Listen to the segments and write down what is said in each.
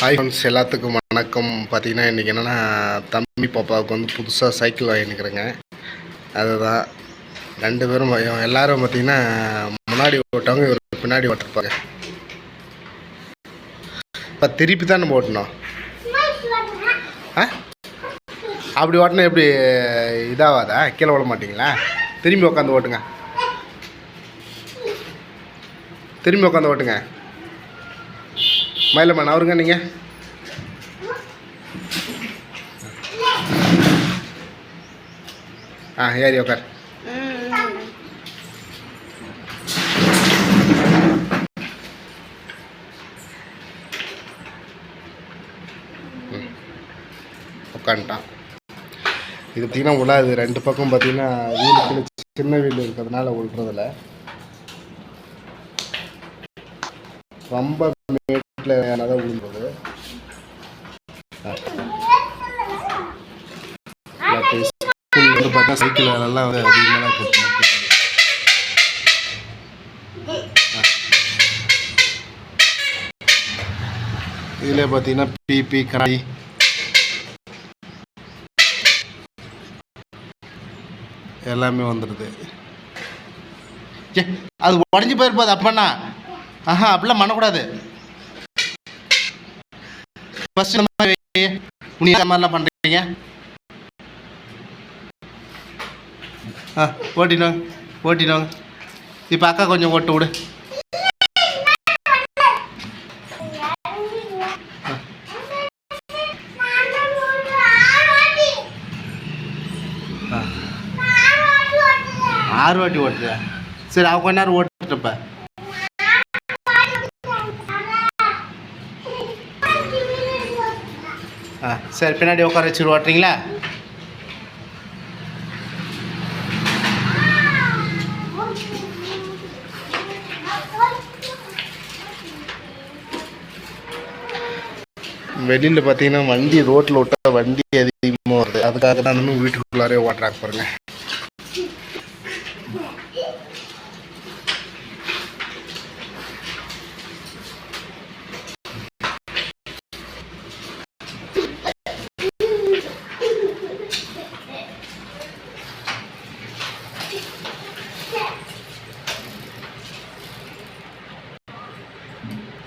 Hi friends எல்லாத்துக்கும் வணக்கம். பார்த்தீங்கன்னா இன்றைக்கி என்னென்னா தம்பி பாப்பாவுக்கு வந்து புதுசாக சைக்கிள் வாங்கினுக்கிறேங்க. அதுதான். ரெண்டு பேரும் எல்லோரும் எல்லாரும் பார்த்தீங்கன்னா முன்னாடி ஓட்டவங்க இவர் பின்னாடி ஓட்டிருப்பாங்க. இப்போ திருப்பி தான் நம்ம ஓட்டணும்? ஆ? அப்படி ஓட்டினா எப்படி இதாகாதா கீழே விட மாட்டிங்களா? திரும்பி உட்காந்து ஓட்டுங்க. திரும்பி உட்காந்து ஓட்டுங்க. மயிலம்மா அவருங்க நீங்கள் ஆ ஏறி உட்கார் உட்காந்துட்டான் இது பார்த்தீங்கன்னா உலாது ரெண்டு பக்கம் பார்த்தீங்கன்னா வீடு கீழே சின்ன வீடு இருக்கிறதுனால விழுறதில்ல ரொம்ப மேட்டில் தான் விழுந்தது. ஸ்கூல் பார்த்தா சைக்கிள் வேலைலாம் வந்து அதிகமாக தான் இதில் பார்த்தீங்கன்னா பிபி கராய் எல்லாமே வந்துடுது. அது உடஞ்சி போயிருப்பாது அப்பண்ணா ஆஹா அப்படிலாம் பண்ணக்கூடாது. ஃபர்ஸ்ட் இந்த மாதிரி வை. நீ இந்த மாதிரிலாம் பண்ணுறீங்க ஆ ஓட்டினோங்க ஓட்டினோங்க இப்போ அக்கா கொஞ்சம் ஓட்டு விடு. ஆ. ஆறு வாட்டி ஓட்டுறியா? சரி அவங்க கொஞ்ச நேரம் ஓட்டுட்டப்ப ஆ சரி பின்னாடி உட்கார வச்சுட்டு ஓட்டுறீங்களா? வெளியில் பார்த்தீங்கன்னா வண்டி ரோட்டில் விட்டால் வண்டி அதிகமாக வருது. அதுக்காக தான் இன்னும் வீட்டுக்குள்ளாரே ஓட்டுறாங்க பாருங்கள்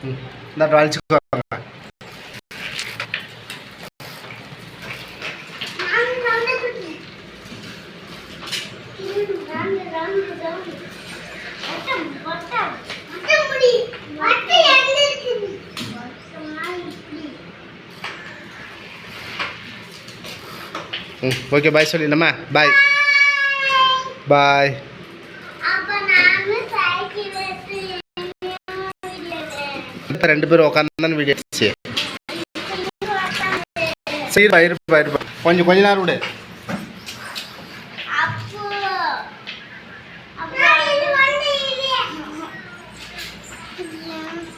இந்த அழைச்சிக்குவாங்க ம் ஓகே பாய் சொல்லிடலாமா பாய் பாய் இப்போ ரெண்டு பேரும் உட்காந்து தானே வீடியோ எடுத்துச்சு சரி இருப்பா இருப்பா இருப்பா கொஞ்சம் கொஞ்ச நேரம் விடு